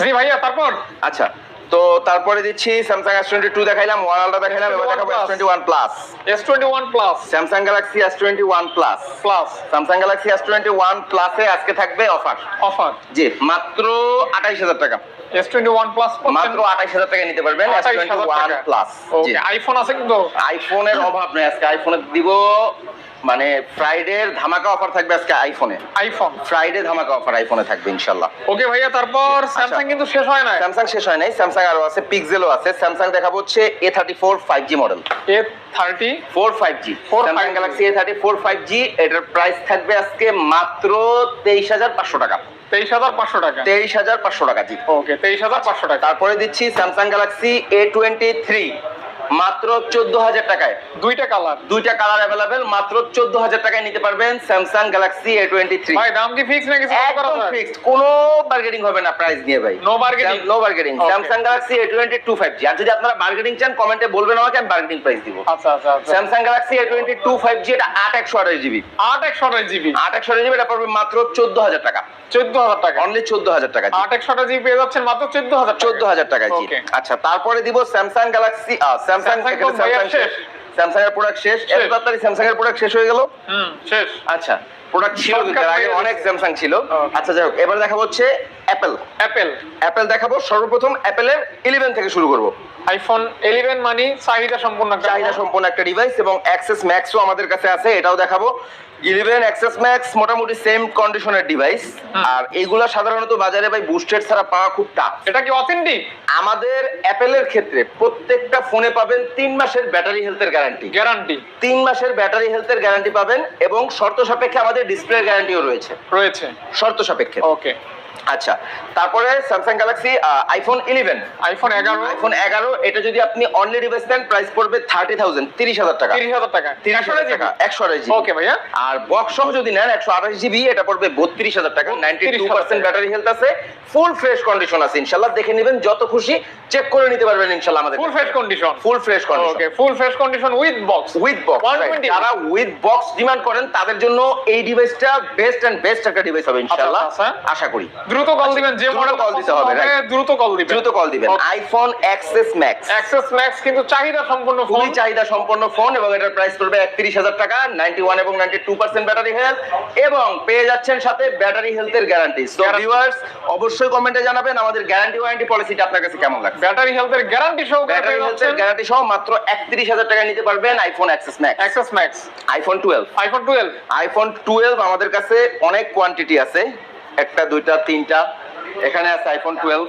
জি ভাইয়া তারপর? আচ্ছা তো তারপরে দিচ্ছি স্যামসাং এস টোয়েন্টি টু দেখাইলাম ওয়ান আলট্রা দেখাইলাম এবার দেখাবো S twenty one plus S twenty one plus Samsung Galaxy S twenty one plus plus Samsung Galaxy S twenty one প্লাসে আজকে থাকবে অফার অফার জি মাত্র আঠাইশ হাজার টাকা। এস টোয়েন্টি ওয়ান প্লাস মাত্র আঠাইশ হাজার টাকা নিতে পারবেন S twenty one plus okay iPhone আছে কিন্তু। আইফোনের অভাব নেই আজকে আইফোনে দিব মানে ফ্রাইডে ধামাকা অফার থাকবে আজকে আইফোনে আইফোন ফ্রাইডে ধামাকা অফার আইফোনে থাকবে ইনশাল্লাহ ওকে ভাইয়া তারপর স্যামসাং কিন্তু শেষ হয় না স্যামসাং শেষ হয় নাই স্যামসাং আরও আছে পিক্সেলও আছে। স্যামসাং দেখাবো হচ্ছে A thirty four five G model A thirty four five G 4 Samsung Galaxy A thirty four five G এটার প্রাইস থাকবে আজকে মাত্র তেইশ হাজার পাঁচশো টাকা। তেইশ হাজার পাঁচশো টাকা। তেইশ হাজার পাঁচশো টাকা জি। ওকে তেইশ হাজার পাঁচশো টাকা। তারপরে দিচ্ছি Samsung Galaxy A twenty three মাত্র চোদ্দ হাজার টাকায়। দুইটা কালার দুইটা কালার অ্যাভেলেবেল মাত্র চোদ্দ হাজার টাকায় নিতে পারবেন Samsung Galaxy A twenty three ভাই দাম কি ফিক্স নাকি একদম ফিক্সড কোনো বার্গেটিং হবে না প্রাইস নিয়ে ভাই। No bargaining? No bargaining Samsung Galaxy A twenty two five G আর যদি আপনারা বার্গেটিং চান কমেন্টে বলবেন আমাকে আমি বার্গেটিং প্রাইস দিব। আচ্ছা আচ্ছা আচ্ছা। Samsung Galaxy A twenty two five G এটা আট একশো আঠাশ জিবি আট একশো আঠাশ জিবি আট একশো আঠাশ জিবি এটা পড়বে মাত্র চোদ্দ হাজার টাকা। চোদ্দ হাজার টাকা। অনলি চোদ্দ হাজার টাকা আট একশো আঠাশ জিবি পেয়ে যাচ্ছেন মাত্র চোদ্দ হাজার চোদ্দ হাজার টাকা জি। আচ্ছা তারপরে দিব স্যামসাং গ্যালাক্সি স্যামসাং এর প্রোডাক্ট শেষ। এত তাড়াতাড়ি স্যামসাং এর প্রোডাক্ট শেষ হয়ে গেল? শেষ। আচ্ছা। প্রোডাক্ট ছিল কিন্তু আগে অনেক স্যামসাং ছিল। আচ্ছা যাই হোক এবার হচ্ছে অ্যাপেল অ্যাপেল অ্যাপেল দেখাবো সর্বপ্রথম অ্যাপেলের ইলেভেন থেকে শুরু করব। আইফোন ইলেভেন মানি চাহিদা সম্পূর্ণ চাহিদা সম্পন্ন একটা ডিভাইস এবং অ্যাক্সেস ম্যাক্সও আমাদের কাছে আছে এটাও দেখাবো। ইলেভেন অ্যাক্সেস ম্যাক্স মোটামুটি সেম কন্ডিশনের ডিভাইস আর এইগুলা সাধারণত বাজারে ভাই বুস্টেড ছাড়া পাওয়া খুব টাফ এটা কি অথেন্টিক আমাদের অ্যাপেলের ক্ষেত্রে প্রত্যেকটা ফোনে পাবেন তিন মাসের ব্যাটারি হেলথের গ্যারান্টি গ্যারান্টি তিন মাসের ব্যাটারি হেলথের গ্যারান্টি পাবেন এবং শর্ত সাপেক্ষে আমাদের ডিসপ্লে গ্যারান্টিও রয়েছে। রয়েছে। শর্ত সাপেক্ষে। ওকে আচ্ছা তারপরে Samsung Galaxy iPhone eleven iPhone এগারো। আইফোন এগারো এটা যদি আপনি অনলি ডিভাইস নেন প্রাইস পড়বে থার্টি থাউজেন্ড তিরিশ হাজার টাকা। তিরিশ হাজার টাকা। তিরিশ হাজার টাকা একশো আড়াই জিবি। ওকে ভাইয়া। আর বক্স সহ যদি নেন একশো আঠাশ জিবি এটা পড়বে বত্রিশ হাজার টাকা ninety two percent battery health আছে। ফুল ফ্রেশ কন্ডিশন আছে ইনশাল্লাহ। দেখে নেবেন যত খুশি চেক করে নিতে পারবেন ইনশাল্লাহ আমাদের full fresh condition full fresh condition okay full fresh condition with box with box যারা উইথ বক্স ডিমান্ড করেন তাদের জন্য এই ডিভাইসটা বেস্ট এন্ড বেস্ট একটা ডিভাইস হবে ইনশাআল্লাহ আচ্ছা, আশা করি। দ্রুত কল দিবেন যে মডেল call দিতে হবে, দ্রুত কল দিবেন। দ্রুত কল দিবেন। IPhone XS Max XS Max কিন্তু চাহিদা সম্পূর্ণ ফোন খুবই চাহিদা সম্পন্ন ফোন এবং এটার প্রাইস পড়বে একত্রিশ হাজার টাকা নাইনটি ওয়ান এবং ninety two percent battery health এবং পেয়ে যাচ্ছেন সাথে ব্যাটারি হেলথের গ্যারান্টি সো ভিউয়ার্স অবশ্যই কমেন্টে জানাবেন আমাদের গ্যারান্টি ওয়ারেন্টি পলিসিটা আপনার কাছে কেমন লাগছে? ব্যাটারি হেলথের গ্যারান্টি সহকারে ব্যাটারি হেলথের গ্যারান্টি সহ মাত্র একত্রিশ হাজার টাকা নিতে পারবেন iPhone XS Max XS Max iPhone twelve iPhone twelve iPhone twelve আমাদের কাছে অনেক কোয়ান্টিটি আছে। একটা দুইটা তিনটা। এখানে আছে আইফোন টুয়েলভ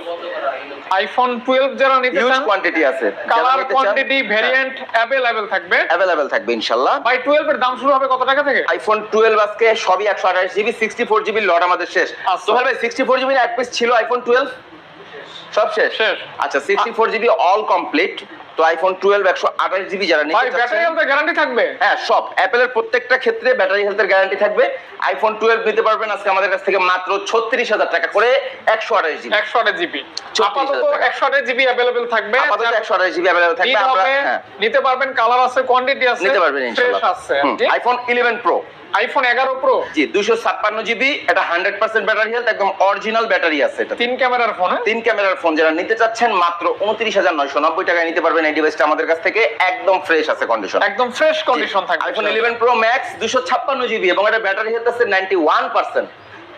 আইফোন টুয়েলভ যারা নিতে চান কোয়ান্টিটি আছে। কালার কোয়ান্টিটি ভেরিয়েন্ট অ্যাভেলেবেল থাকবে। অ্যাভেলেবেল থাকবে ইনশাল্লাহ। বাই টুয়েলভ এর দাম শুরু হবে কত টাকা থেকে? আইফোন টুয়েলভ আজকে সবই একশো আঠাশ GB sixty four GB lot আমাদের শেষ। আচ্ছা। সোহেল ভাই সিক্সটি ফোর জিবি এক পিস ছিল আইফোন টুয়েলভ সব শেষ? শেষ। আচ্ছা sixty four GB all complete তো আইফোন টুয়েলভ একশো আঠাশ জিবি যারা ভাই ব্যাটারি হেলথের গ্যারান্টি থাকবে। হ্যাঁ সব। অ্যাপেলের প্রত্যেকটা ক্ষেত্রে ব্যাটারি হেলথের গ্যারান্টি থাকবে। আইফোন টুয়েলভ নিতে পারবেন আজকে আমাদের কাছ থেকে মাত্র ছত্রিশ হাজার টাকা করে একশো আঠাশ জিবি একশো আঠাশ জিবি 34,000 আপাতত টাকা। একশো আঠাশ জিবি অ্যাভেলেবেল থাকবে। আপাতত একশো আঠাশ জিবি অ্যাভেলেবল থাকবে। নিতে হ্যাঁ। নিতে পারবেন কালার আছে কোয়ান্টিটি আছে নিতে পারবেন আইফোন ইলেভেন প্রো আইফোন এগারো প্রো জি দুশো ছাপ্পান্ন জিবি এটা হান্ড্রেড পার্সেন্ট ব্যাটারি হেলথ একদম অরিজিনাল ব্যাটারি আছে এটা। তিন ক্যামেরার ফোন তিন ক্যামেরার ফোন যারা নিতে চাচ্ছেন মাত্র উনত্রিশ হাজার নয়শো নব্বই টাকায় নিতে পারবেন এই ডিভাইসটা আমাদের কাছ থেকে একদম ফ্রেশ আছে কন্ডিশন একদম ফ্রেশ কন্ডিশন থাকবে আইফোন ইলেভেন প্রো ম্যাক্স দুশো ছাপ্পান্ন জিবি এবং এটা ব্যাটারি হেলথ আছে নাইনটি ওয়ান পার্সেন্ট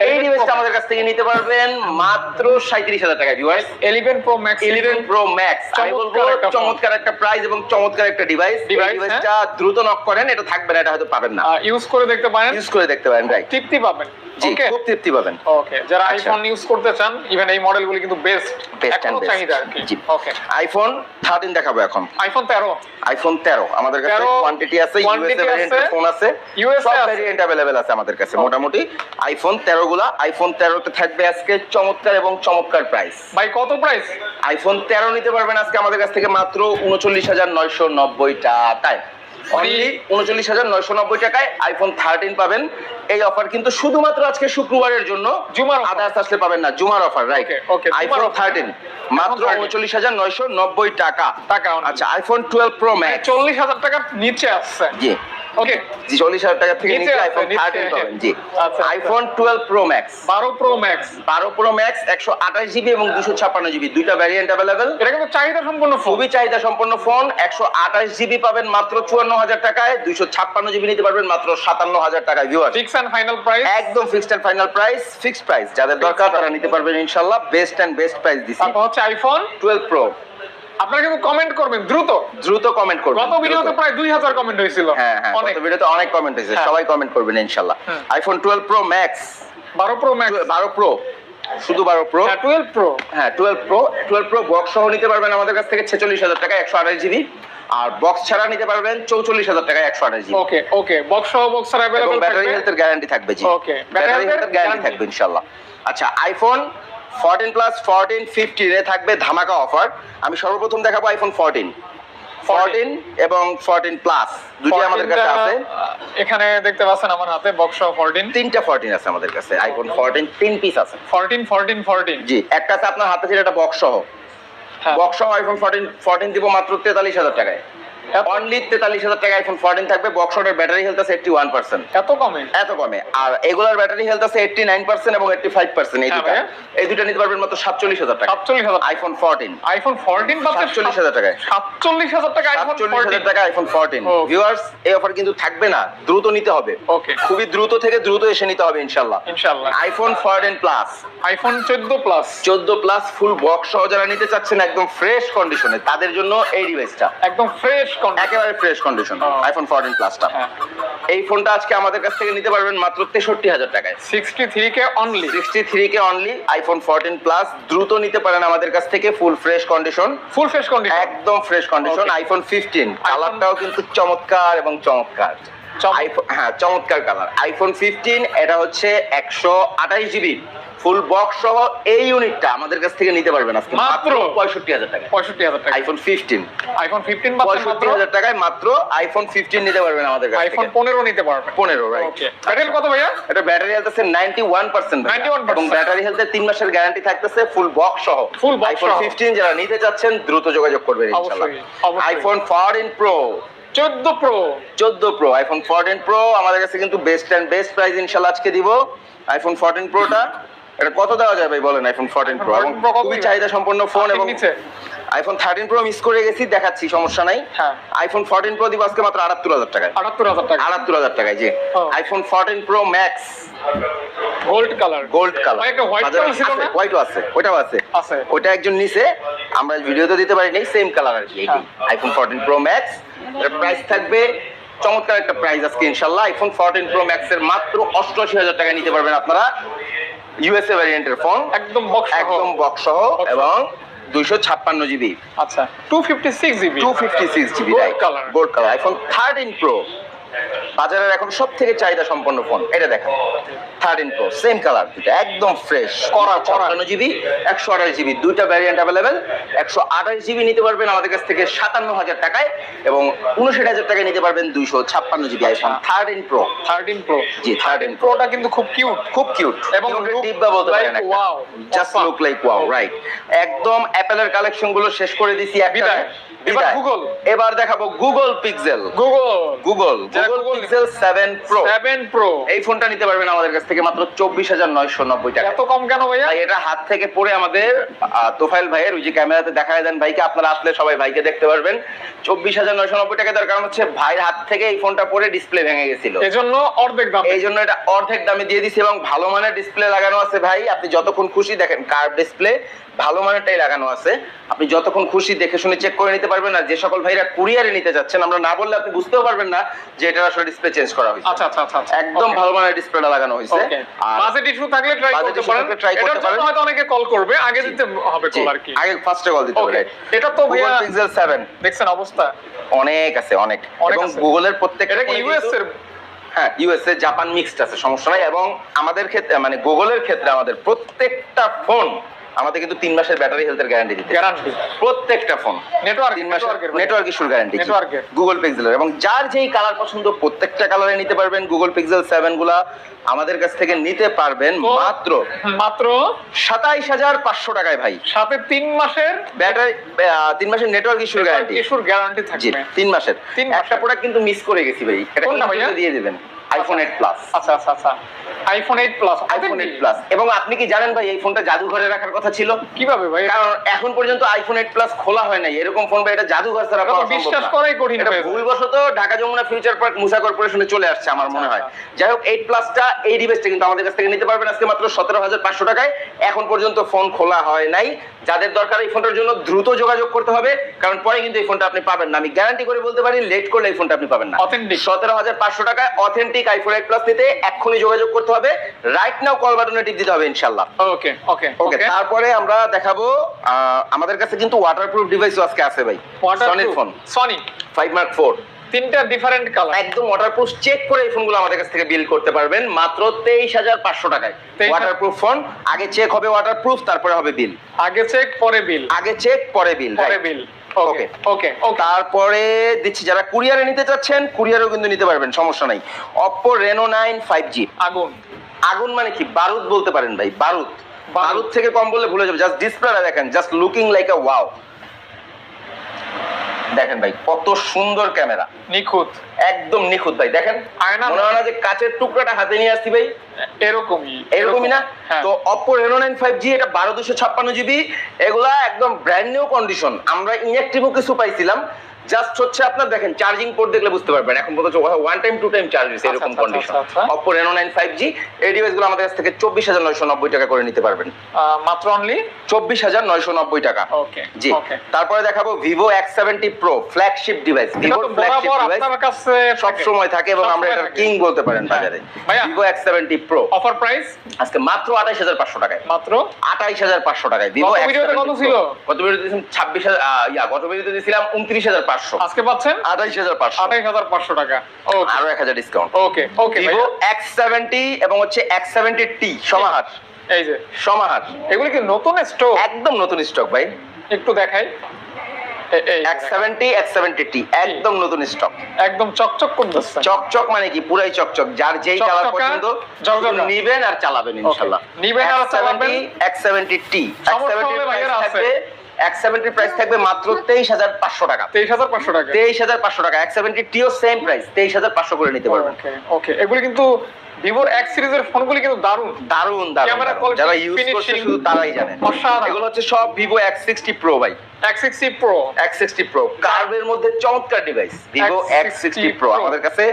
এই ডিভাইসটা আমাদের কাছ থেকে নিতে পারবেন মাত্র সাঁত্রিশ হাজার টাকা viewers eleven pro max eleven pro max আমি বলব চমৎকার একটা প্রাইস এবং চমৎকার একটা ডিভাইস ডিভাইসটা দ্রুত নক করেন এটা থাকবে না এটা হয়তো পাবেন না। ইউজ করে দেখতে পারেন। ইউজ করে দেখতে পারেন রাইট তৃপ্তি পাবেন। ওকে খুব তৃপ্তি পাবেন। ওকে যারা আচ্ছা। আইফোন ইউজ করতে চান ইভেন এই মডেলগুলি কিন্তু বেস্ট বেস্ট চাহিদা আর কি। ওকে আইফোন থার্টিন দেখাবো এখন। আইফোন তেরো। আইফোন তেরো আমাদের কাছে কোয়ান্টিটি আছে ফোন আছে USA সব আছে। আমাদের কাছে মোটামুটি আইফোন তেরো গুলা আইফোন তেরোতে থাকবে আজকে চমৎকার এবং চমৎকার প্রাইস ভাই কত প্রাইস আইফোন তেরো নিতে পারবেন আজকে আমাদের কাছ থেকে মাত্র উনচল্লিশ হাজার নয়শো নব্বই টাকায় অনলি উনচল্লিশ হাজার নয়শো নব্বই টাকায় আইফোন থার্টিন পাবেন। এই অফার কিন্তু শুধুমাত্র আজকে শুক্রবারের জন্য। জুমার। আদার্স আসলে পাবেন না জুমার অফার রাইট আইফোন থার্টিন মাত্র উনচল্লিশ হাজার নয়শো নব্বই টাকা। টাকা। আচ্ছা আইফোন টুয়েলভ প্রো ম্যাক্স চল্লিশ হাজার টাকার নিচে আসছে। জি। ওকে জি চল্লিশ হাজার টাকা থেকে নিচে আইফোন থার্টিন। পাবেন জি। আইফোন টুয়েলভ প্রো ম্যাক্স বারো প্রো ম্যাক্স বারো প্রো ম্যাক্স একশো আঠাশ জিবি এবং দুশো ছাপ্পান্ন জিবি দুইটা ভ্যারিয়েন্ট অ্যাভেলেবেল এটা কিন্তু চাহিদা সম্পূর্ণ ফোন খুবই চাহিদা সম্পন্ন ফোন একশো আঠাশ জিবি পাবেন মাত্র চুয়ান্ন হাজার টাকায় দুইশো ছাপ্পান্ন জিবি নিতে পারবেন মাত্র সাতান্ন হাজার টাকায় viewer fix and final price একদম fixed and final price fixed price যাদের দরকার তারা নিতে পারবেন ইনশাল্লাহ। বেস্ট এন্ড বেস্ট প্রাইস দিছি। তারপর হচ্ছে আইফোন টুয়েলভ প্রো আপনারা কিন্তু কমেন্ট করবেন দ্রুত। দ্রুত কমেন্ট করবেন গত ভিডিওতে। প্রায় দুই হাজার কমেন্ট হয়েছিল। হ্যাঁ হ্যাঁ গত ভিডিওতে অনেক কমেন্ট হয়েছে হ্যাঁ। সবাই কমেন্ট করবেন ইনশাল্লাহ। হুম। আইফোন টুয়েলভ প্রো ম্যাক্স বারো প্রো ম্যাক্স বারো প্রো শুধু বারো প্রো হ্যাঁ টুয়েলভ প্রো হ্যাঁ twelve pro twelve pro box সহ নিতে পারবেন আমাদের কাছ থেকে ছেচল্লিশ হাজার টাকা একশো আঠাশ জিবি আর বক্স ছাড়া নিতে পারবেন চৌচল্লিশ হাজার টাকা একশো আঠাশ জিবি ওকে ওকে বক্স সহ বক্সার এবং অ্যাভেলেবল ব্যাটারি হেলথের গ্যারান্টি থাকবে জি। Battery ব্যাটারি হেলথের গ্যারান্টি থাকবে ইনশাল্লাহ। আচ্ছা আইফোন ফোরটিন প্লাস ফোরটিন ফিফটিনে থাকবে ধামাকা অফার আমি সর্বপ্রথম দেখাবো আইফোন ফোরটিন ফোরটিন এবং ফোরটিন প্লাস দুটি আমাদের কাছে আছে। এখানে দেখতে পাচ্ছেন আমার হাতে বক্স ফোরটিন তিনটা ফোরটিন আছে আমাদের কাছে আইফোন ফোরটিন তিন পিস আছে। ফোরটিন ফোরটিন ফোরটিন জি একটা আছে আপনার হাতে ছিল একটা বক্স সহ। হ্যাঁ। বক্স সহ আইফোন ফোরটিন ফোরটিন দিব মাত্র তেতাল্লিশ হাজার টাকায়। অনলি তেতাল্লিশ হাজার টাকা আইফোন ফোরটিন থাকবে ব্যাটারি হেলথ আছে এইটটি ওয়ান পার্সেন্ট এত কমে? এত কমে। আর এগুলার ব্যাটারি হেলথ আছে এইটটি নাইন পার্সেন্ট এবং এইটটি ফাইভ পার্সেন্ট এই হ্যাঁ দুটা এই দুটা নিতে পারবেন মাত্র সাতচল্লিশ হাজার টাকা। সাতচল্লিশ হাজার আইফোন ফোরটিন আইফোন ফোরটিন সাতচল্লিশ হাজার টাকায়। সাতচল্লিশ হাজার টাকা সাতচল্লিশ হাজার টাকা আইফোন ফোরটিন ভিউয়ার্স এই অফার কিন্তু থাকবে না। দ্রুত নিতে হবে। ওকে খুবই দ্রুত থেকে দ্রুত এসে নিতে হবে ইনশাল্লাহ ইনশাল্লাহ আইফোন ফোরটিন প্লাস আইফোন চোদ্দ প্লাস চোদ্দ প্লাস ফুল বক্স সহ যারা নিতে চাচ্ছেন একদম ফ্রেশ কন্ডিশনে তাদের জন্য এই ডিভাইসটা একদম ফ্রেশ কন্ডিশন একেবারে ফ্রেশ কন্ডিশন আইফোন ফোরটিন প্লাসটা এই ফোনটা আজকে আমাদের কাছ থেকে নিতে পারবেন মাত্র তেষট্টি হাজার টাকায়। Sixty three K only sixty three K only iPhone fourteen plus দ্রুত নিতে পারেন আমাদের কাছ থেকে full fresh condition full fresh condition একদম ফ্রেশ কন্ডিশন আইফোন ফিফটিন কালারটাও কিন্তু চমৎকার এবং চমৎকার। হ্যাঁ চমৎকার কালার আইফোন ফিফটিন এটা হচ্ছে একশো আঠাশ জিবি ফুল বক্স সহ এই ইউনিটটা আমাদের কাছ থেকে নিতে পারবেন আজকে। মাত্র? পঁয়ষট্টি হাজার টাকা পঁয়ষট্টি হাজার টাকা আইফোন ফিফটিন আইফোন ফিফটিন পঁয়ষট্টি হাজার টাকায় মাত্র আইফোন ফিফটিন নিতে পারবেন আমাদের কাছ আইফোন পনেরো নিতে পারবে পনেরো রাইট ব্যাটারি কত ভাইয়া? এটা ব্যাটারি হেলথ আছে 91% 91% এবং ব্যাটারি হেলথে 3 মাসের গ্যারান্টি থাকতেছে ফুল বক্স সহ। Box iPhone. 15 যারা নিতে চাচ্ছেন দ্রুত যোগাযোগ করবেন অবশ্যই। আইফোন 14 প্রো চোদ্দ প্রো 14 প্রো আইফোন 14 প্রো আমাদের কাছে কিন্তু বেস্ট এন্ড বেস্ট প্রাইস ইনশাআল্লাহ আজকে দিব। আইফোন 14 প্রোটা এটা কত দেওয়া যায় ভাই বলেন আইফোন 14 প্রো এবং 14 Pro কত খুবই চাহিদা সম্পন্ন ফোন এবং আইফোন 13 প্রো মিস করে গেছি দেখাচ্ছি সমস্যা নাই। হ্যাঁ। আইফোন 14 প্রো দিব আজকে মাত্র 78000 টাকায়। আটাত্তর হাজার টাকা। 78000 টাকায় জি। IPhone 14 pro max gold colour gold colour? হোয়াইটও আছে ওইটাও আছে। একজন নিছে আমরা ভিডিওতে দিতে পারি নাই সেম কালার আর কি। আইফোন 14 প্রো ম্যাক্স এর প্রাইস থাকবে চমৎকার একটা প্রাইস আজকে ইনশাআল্লাহ আইফোন 14 প্রো ম্যাক্স এর মাত্র 88000 টাকায় নিতে পারবেন আপনারা। ইউএসএ ভ্যারিয়েন্টের ফোন একদম বক্স একদম বক্স সহ এবং দুইশো ছাপ্পান্ন জিবি আচ্ছা two fifty six GB 256 GB gold colour gold colour iPhone 13 pro বাজারের এখন সব থেকে চাহিদা সম্পন্ন ফোন এটা দেখেন। থার্টিন প্রো সেম কালার দুটা একদম ফ্রেশ করা। ছাপ্পান্ন জিবি একশো আঠাশ জিবি দুইটা ভ্যারিয়েন্ট অ্যাভেলেবেল একশো আঠাশ জিবি নিতে পারবেন আমাদের কাছ থেকে সাতান্ন হাজার টাকায় এবং উনষাট হাজার টাকায় নিতে পারবেন দুইশো ছাপ্পান্ন GB iPhone thirteen pro thirteen pro জি থার্টিন প্রো প্রোটা কিন্তু খুব কিউট খুব কিউট এবং ডিব্বা বলতে পারেন just look like wow right একদম অ্যাপেলের কালেকশনগুলো শেষ করে দিছি একটা। বিদায়। এবার এবার দেখাবো Google Pixel Google Google Google Pixel pro pro এই ফোনটা নিতে পারবেন আমাদের কাছ থেকে মাত্র চব্বিশ হাজার নয়শো নব্বই টাকা। এত কম কেন ভাইয়া? ভাই এটা হাত থেকে পড়ে আমাদের তোফাইল ভাইয়ের ওই যে ক্যামেরাতে দেন ভাইকে আপনারা আসলে সবাই ভাইকে দেখতে পারবেন। চব্বিশ হাজার নয়শো নব্বই টাকা তার কারণ হচ্ছে ভাইয়ের হাত থেকে এই ফোনটা পড়ে ডিসপ্লে ভেঙে গেছিল। এজন্য অর্ধেক দাম। এই জন্য এটা অর্ধেক দামে দিয়ে দিছি এবং ভালো মানের ডিসপ্লে লাগানো আছে ভাই। আপনি যতক্ষণ খুশি দেখেন কার্ভ ডিসপ্লে ভালো মানেরটাই লাগানো আছে। আপনি যতক্ষণ খুশি দেখে শুনে চেক করে নিতে পারবেন আর যে সকল ভাইরা কুরিয়ারে নিতে যাচ্ছেন আমরা না বললে আপনি বুঝতেও পারবেন না যে এটা আসলে ডিসপ্লে চেঞ্জ করা হয়েছে। আচ্ছা আচ্ছা আচ্ছা আচ্ছা। একদম ভালো মানের ডিসপ্লেটা লাগানো হয়েছে. আর বাজেট ইস্যু থাকলে ট্রাই করতে পারেন। try করতে পারেন। হয়তো অনেকে কল করবে আগে দিতে হবে কল আর কি। আগে ফার্স্টে কল দিতে হবে। এটা তো ভাইয়া পিক্সেল 7 দেখছেন অবস্থা? অনেক আছে অনেক। এবং। গুগলের প্রত্যেকটা এটা ইউএস এর? হ্যাঁ ইউএসএ জাপান মিক্সড আছে সমস্যা নাই। এবং আমাদের ক্ষেত্রে মানে গুগলের ক্ষেত্রে আমাদের প্রত্যেকটা ফোন আমাদের কিন্তু তিন মাসের ব্যাটারি হেলথের গ্যারান্টি দিতে গ্যারান্টি প্রত্যেকটা ফোন নেটওয়ার্ক তিন মাসের নেটওয়ার্ক ইস্যুর গ্যারান্টি। গুগল পিক্সেলের এবং যার যেই কালার পছন্দ প্রত্যেকটা কালারে নিতে পারবেন। গুগল পিক্সেল সেভেনগুলা আমাদের কাছ থেকে নিতে পারবেন মাত্র মাত্র সাতাইশ হাজার পাঁচশো টাকায় ভাই। সাথে তিন মাসের ব্যাটারি তিন মাসের নেটওয়ার্ক ইস্যুর গ্যারান্টি ইস্যুর গ্যারান্টি থাকবে। তিন মাসের। তিন একটা। প্রোডাক্ট কিন্তু মিস করে গেছি ভাই। এটা দিয়ে দেবেন। আইফোন এইট প্লাস আচ্ছা আচ্ছা আচ্ছা। IPhone eight plus iPhone eight plus এবং আপনি কি জানেন ভাই এই ফোনটা জাদুঘরে রাখার কথা ছিল? কীভাবে ভাই? কারণ এখন পর্যন্ত আইফোন এইট প্লাস খোলা হয় নাই। এরকম ফোন ভাই এটা জাদুঘর ছাড়া পাওয়া সম্ভব বিশ্বাস করাই কঠিন এটা ভুলবশত ঢাকা যমুনা ফিউচার পার্ক মুসা কর্পোরেশনে চলে আসছে আমার মনে হয়। আচ্ছা। যাই হোক এইট প্লাসটা এই ডিভাইসটা কিন্তু আমাদের কাছ থেকে নিতে পারবেন আজকে মাত্র সতেরো হাজার পাঁচশো টাকায়। এখন পর্যন্ত ফোন খোলা হয় নাই। যাদের দরকার এই ফোনটার জন্য দ্রুত যোগাযোগ করতে হবে কারণ পরে কিন্তু এই ফোনটা আপনি পাবেন না। আমি গ্যারান্টি করে বলতে পারি লেট করলে এই ফোনটা আপনি পাবেন না। সতেরো হাজার পাঁচশো টাকায় অথেন্টিক আইফোন এইট প্লাস নিতে এক্ষুনি যোগাযোগ করতে হবে। রাইট নাও কল বাটনে টিপ দিতে হবে ইনশাল্লাহ ওকে ওকে ওকে তারপরে আমরা দেখাবো আমাদের কাছে কিন্তু ওয়াটারপ্রুফ ডিভাইসও আজকে আছে ভাই। সনির phone Sony five mark four তিনটা ডিফারেন্ট কালার একদম ওয়াটারপ্রুফ চেক করে এই ফোনগুলো আমাদের কাছ থেকে বিল করতে পারবেন মাত্র তেইশ হাজার পাঁচশো টাকায়। ওয়াটারপ্রুফ ফোন আগে চেক হবে ওয়াটারপ্রুফ তারপরে হবে বিল আগে চেক পরে বিল আগে চেক পরে বিল পরে বিল ওকে ওকে তারপরে দিচ্ছি যারা কুরিয়ারে নিতে চাচ্ছেন কুরিয়ারেও কিন্তু নিতে পারবেন সমস্যা নাই। Oppo Reno nine five G আগুন। আগুন মানে কি? বারুদ বলতে পারেন ভাই বারুদ। বারুদ। বারুদ থেকে কম বললে ভুলে যাবে জাস্ট ডিসপ্লেটা দেখেন just looking like a wow দেখেন ভাই কত সুন্দর ক্যামেরা। নিখুঁত। একদম নিখুঁত ভাই দেখেন? মনে হয় না যে কাচের টুকরাটা হাতে নিয়ে আসছি ভাই? এরকমই এরকমই না? হ্যাঁ। তো Oppo Reno nine five G এটা বারো দুশো ছাপ্পান্ন জিবি এগুলা একদম ব্র্যান্ড নিউ কন্ডিশন আমরা ইনঅ্যাক্টিভও কিছু পাইছিলাম। জাস্ট হচ্ছে আপনার দেখেন চার্জিং পোর্ট দেখলে বুঝতে পারবেন। এখন পর্যন্ত one time two time charge দিচ্ছে এরকম condition. Oppo Reno nine five G এই ডিভাইসগুলো আমাদের কাছ থেকে চব্বিশ হাজার নয়শো নব্বই টাকা করে নিতে পারবেন। মাত্র অনলি চব্বিশ হাজার নয়শো নব্বই টাকা। ওকে জি। তারপরে দেখাবো Vivo X seventy Pro flagship device Vivo flagship device সব সময় থাকে। এবং আমরা এটা কিং বলতে পারেন হ্যাঁ। বাজারে। Vivo X seventy Pro offer price আজকে মাত্র আঠাইশ হাজার পাঁচশো টাকায়। মাত্র? আঠাইশ হাজার পাঁচশো টাকায়। ভিভো ভিডিওতে কত ছিল? গত ভিডিওতে ছাব্বিশ হাজার ইয়া গত ভিডিওতে দিয়েছিলাম উনত্রিশ হাজার পাঁচশো। আজকে পাচ্ছেন? আঠাইশ হাজার পাঁচশো। আঠাইশ হাজার পাঁচশো টাকা। আরও এক হাজার discount okay okay Vivo X seventy এবং হচ্ছে এক্স সেভেন্টি টি সমাহার। এই যে। সমাহার। এগুলি কি নতুন স্টক একদম নতুন স্টক ভাই। একটু দেখাই। একদম নতুন স্টক একদম চকচক করতেছে চকচক মানে কি? পুরাই চকচক। যার যেই কালার পছন্দ নিবেন আর চালাবেন ইনশাআল্লাহ নিবেন আর চালাবেন। টি এক্স সেভেন্টি প্রাইস থাকবে মাত্র তেইশ হাজার পাঁচশো টাকা। তেইশ হাজার পাঁচশো টাকা। তেইশ হাজার পাঁচশো টাকা X seventy too same price তেইশ হাজার পাঁচশো করে নিতে পারবেন। ওকে ওকে এগুলি কিন্তু ভিভোর এক্স সিরিজের ফোনগুলি কিন্তু দারুণ। Camera দারুণ। যারা ইউজ করছে শুধু তারাই জানে। অসাধারণ। এগুলো হচ্ছে সব ভিভো এক্স সিক্সটি প্রো ভাই। X sixty Pro X sixty Pro কার্ভের মধ্যে চমৎকার device Vivo X sixty X60 Pro Pro। আমাদের কাছে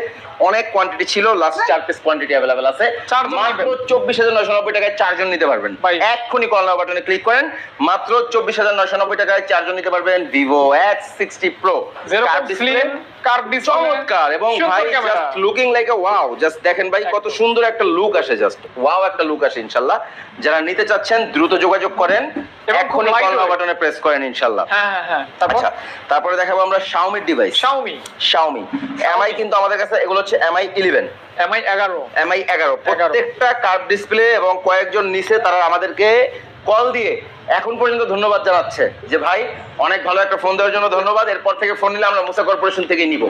অনেক কোয়ান্টিটি ছিল লাস্ট চার পিস কোয়ান্টিটি অ্যাভেলেবেল আছে। মাত্র। চব্বিশ হাজার নয়শো নব্বই টাকায় চারজন নিতে পারবেন। এক্ষুনি কল নাও বাটনে ক্লিক করেন। মাত্র চব্বিশ হাজার নয়শো নব্বই টাকায় চারজন নিতে পারবেন ভিভো এক্স সিক্সটি প্রো যেরকম স্লিম চমৎকার এবং ভাই just looking like a wow just দেখেন ভাই কত সুন্দর একটা লুক আসে জাস্ট ওয়াও একটা লুক আসে ইনশাআল্লাহ যারা নিতে চাচ্ছেন দ্রুত যোগাযোগ করেন। এবং কল বাটনে প্রেস করেন ইনশাআল্লাহ হ্যাঁ হ্যাঁ হ্যাঁ। আচ্ছা তারপরে দেখাবো আমরা শাওমির ডিভাইস শাওমি শাওমি এমআই কিন্তু আমাদের কাছে এগুলো হচ্ছে এমআই ইলেভেন এমআই এগারো। এমআই এগারো। প্রত্যেকটা কার্ভ ডিসপ্লে এবং কয়েকজন নিচে তারা আমাদেরকে কল দিয়ে এখন পর্যন্ত ধন্যবাদ জানাচ্ছে যে ভাই অনেক ভালো একটা ফোন দেওয়ার জন্য ধন্যবাদ। এরপর থেকে ফোন নিলে আমরা মুসা কর্পোরেশন থেকে নিব।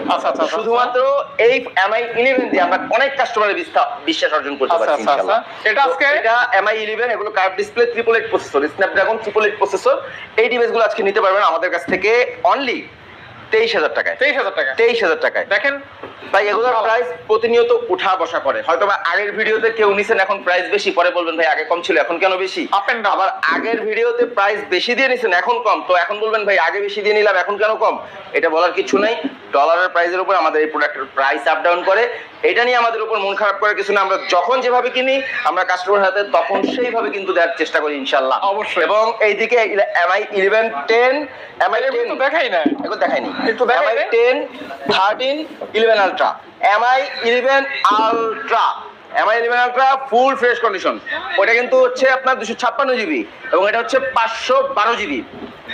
শুধুমাত্র এই এমআই ইলেভেন দিয়ে আমরা অনেক কাস্টমারের বিশ্বাস অর্জন করতে আচ্ছা, পারছি আচ্ছা, আচ্ছা। এটা আজকে- এটা এমআই ইলেভেন এগুলো curve display triple eight processor Snapdragon triple eight processor এই ডিভাইসগুলো আজকে নিতে পারবেন আমাদের কাছ থেকে অনলি তেইশ হাজার টাকায়। তেইশ হাজার টাকা। তেইশ হাজার টাকায়। দেখেন। ভাই এগুলোর প্রাইস প্রতিনিয়ত উঠা বসা করে। হয়তো বা আগের ভিডিওতে কেউ নিছেন এখন প্রাইস বেশি। পরে বলবেন ভাই আগে কম ছিল এখন কেন বেশি? আবার আগের ভিডিওতে প্রাইস বেশি দিয়ে নিছেন এখন কম। তো এখন বলবেন ভাই আগে বেশি দিয়ে নিলাম এখন কেন কম? এটা বলার কিছু নাই। ডলারের প্রাইসের উপর আমাদের এই প্রোডাক্টের প্রাইস আপ ডাউন করে। এটা নিয়ে আমাদের উপর মন খারাপ করার কিছু না। আমরা যখন যেভাবে কিনি আমরা কাস্টমার হাতে তখন সেইভাবে কিন্তু দেওয়ার চেষ্টা করি ইনশাল্লাহ অবশ্যই। এবং এইদিকে Mi eleven ten Mi ten দেখাই না। এগুলো দেখাইনি কিন্তু দেখাই Mi. Ten thirteen eleven ultra Mi eleven ultra Mi eleven ultra full fresh condition ওটা কিন্তু হচ্ছে আপনার দুশো ছাপ্পান্ন জিবি এবং এটা হচ্ছে পাঁচশো বারো জিবি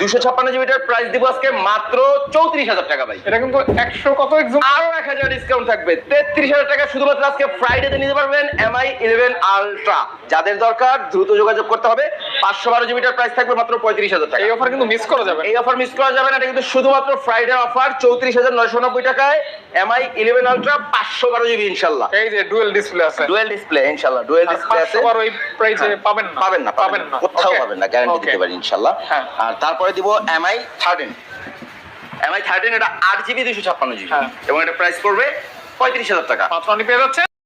দুশো ছাপ্পান্ন জিবিটার প্রাইস দিব আজকে মাত্র চৌত্রিশ হাজার টাকা ভাই। এটা কিন্তু একশো কত আরও এক হাজার ডিসকাউন্ট থাকবে। তেত্রিশ হাজার টাকা শুধুমাত্র আজকে ফ্রাইডেতে নিতে পারবেন এমআই ইলেভেন আলট্রা যাদের দরকার দ্রুত যোগাযোগ করতে হবে। পাঁচশো বারো জিবিটার প্রাইস থাকবে মাত্র পঁয়ত্রিশ হাজার টাকা। এই অফার কিন্তু মিস করা যাবে এই অফার মিস করা যাবে না এটা কিন্তু শুধুমাত্র ফ্রাইডে অফার চৌত্রিশ হাজার নয়শো নব্বই টাকায় এমআই ইলেভেন আলট্রা পাঁচশো বারো জিবি ইনশাল্লাহ। এই যে ডুয়েল ডিসপ্লে আছে। ডুয়েল ডিসপ্লে ইনশাল্লাহ ডুয়েল ডিসপ্লে আছে। বারো এই প্রাইসে। পাবেন না। পাবেন না পাবেন না। কোথাও পাবেন না গ্যারান্টি দিতে পারি ইনশাল্লাহ। হ্যাঁ। আর তারপরে দিব এমআই থার্টিন এমআই থার্টিন এটা আট জিবি দুশো ছাপ্পান্ন জিবি হ্যাঁ। এবং এটা প্রাইস পড়বে পঁয়ত্রিশ হাজার টাকা। মাত্র আপনি পেয়ে যাচ্ছেন